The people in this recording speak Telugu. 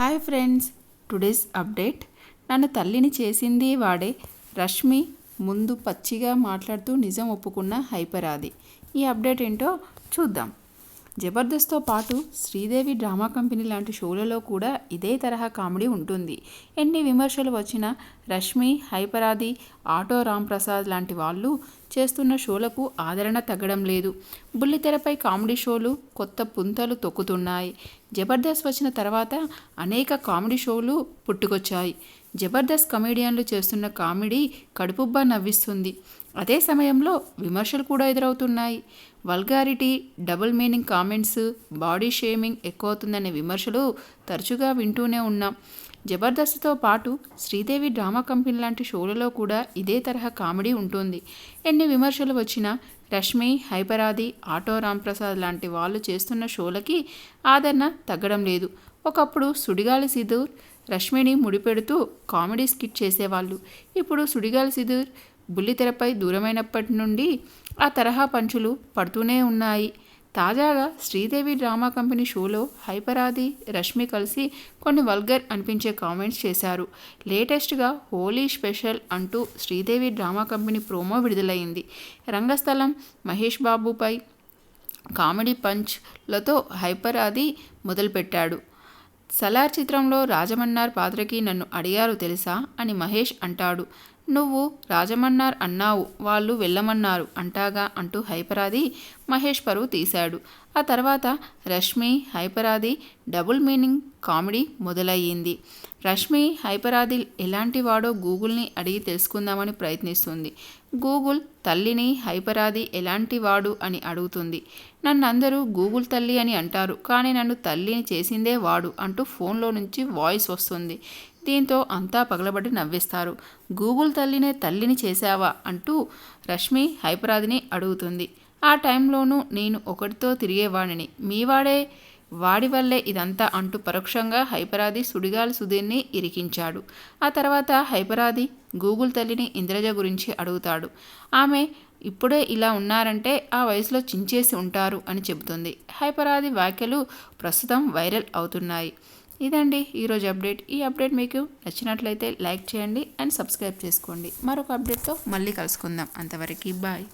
Hi friends today's update. నన్ను తల్లిని చేసింది వాడే రష్మి. ముందు పచ్చిగా మాట్లాడుతూ నిజం ఒప్పుకున్న హైపరాది. ఈ అప్డేట్ ఏంటో చూద్దాం. జబర్దస్త్తో పాటు శ్రీదేవి డ్రామా కంపెనీ లాంటి షోలలో కూడా ఇదే తరహా కామెడీ ఉంటుంది. ఎన్ని విమర్శలు వచ్చినా రష్మి హైపరాది ఆటో రాంప్రసాద్ లాంటి వాళ్ళు చేస్తున్న షోలకు ఆదరణ తగ్గడం లేదు. బుల్లితెరపై కామెడీ షోలు కొత్త పుంతలు తొక్కుతున్నాయి. జబర్దస్త్ వచ్చిన తర్వాత అనేక కామెడీ షోలు పుట్టుకొచ్చాయి. జబర్దస్త్ కమెడియన్లు చేస్తున్న కామెడీ కడుపుబ్బా నవ్విస్తుంది. అదే సమయంలో విమర్శలు కూడా ఎదురవుతున్నాయి. Vulgarity double meaning comments body shaming ఎక్కువవుతుందనే విమర్శలు తరచుగా వింటూనే ఉన్నాం. జబర్దస్త్తో పాటు శ్రీదేవి డ్రామా కంపెనీ లాంటి షోలలో కూడా ఇదే తరహా కామెడీ ఉంటుంది. ఎన్ని విమర్శలు వచ్చినా రష్మి హైపరాది ఆటో రాంప్రసాద్ లాంటి వాళ్ళు చేస్తున్న షోలకి ఆదరణ తగ్గడం లేదు. ఒకప్పుడు సుడిగాలి సిధూర్ రష్మిని ముడిపెడుతూ కామెడీ స్కిట్ చేసేవాళ్ళు. ఇప్పుడు సుడిగాలి సిధూర్ బుల్లితెరపై దూరమైనప్పటి నుండి ఆ తరహా పంచులు పడుతూనే ఉన్నాయి. తాజాగా శ్రీదేవి డ్రామా కంపెనీ షోలో హైపరాది రష్మి కలిసి కొన్ని వల్గర్ అనిపించే కామెంట్స్ చేశారు. లేటెస్ట్గా హోలీ స్పెషల్ అంటూ శ్రీదేవి డ్రామా కంపెనీ ప్రోమో విడుదలైంది. రంగస్థలం మహేష్ బాబుపై కామెడీ పంచ్లతో హైపరాది మొదలుపెట్టాడు. సలార్ చిత్రంలో రాజమన్నార్ పాత్రకి నన్ను అడిగారు తెలుసా? అని మహేష్ అంటాడు. నువ్వు రాజమన్నార్ అన్నావు వాళ్ళు వెళ్ళమన్నారు అంటాగా అంటూ హైపరాది మహేష్ పరువు తీశాడు. ఆ తర్వాత Rashmi Hyper Aadi double meaning comedy మొదలయ్యింది. రష్మి హైపరాది ఎలాంటి వాడో గూగుల్ని అడిగి తెలుసుకుందామని ప్రయత్నిస్తుంది. గూగుల్ తల్లిని హైపరాది ఎలాంటి వాడు అని అడుగుతుంది. నన్ను అందరూ గూగుల్ తల్లి అని అంటారు కానీ నన్ను తల్లిని చేసిందే వాడు అంటూ ఫోన్లో నుంచి వాయిస్ వస్తుంది. దీంతో అంతా పగలబడి నవ్విస్తారు. గూగుల్ తల్లినే తల్లిని చేశావా అంటూ రష్మి హైపరాదిని అడుగుతుంది. ఆ టైంలోనూ నేను ఒకటితో తిరిగేవాడిని. మీవాడే వాడి వల్లే ఇదంతా అంటూ పరోక్షంగా హైపరాది సుడిగాలి సుధీర్ని ఇరికించాడు. ఆ తర్వాత హైపరాది గూగుల్ తల్లిని ఇంద్రజ గురించి అడుగుతాడు. ఆమె ఇప్పుడే ఇలా ఉన్నారంటే ఆ వయసులో చించేసి ఉంటారు అని చెబుతుంది. హైపరాది వ్యాఖ్యలు ప్రస్తుతం వైరల్ అవుతున్నాయి. ఇదండి ఈరోజు అప్డేట్. ఈ అప్డేట్ మీకు నచ్చినట్లయితే లైక్ చేయండి అండ్ సబ్స్క్రైబ్ చేసుకోండి. మరొక అప్డేట్తో మళ్ళీ కలుసుకుందాం. అంతవరకు బాయ్.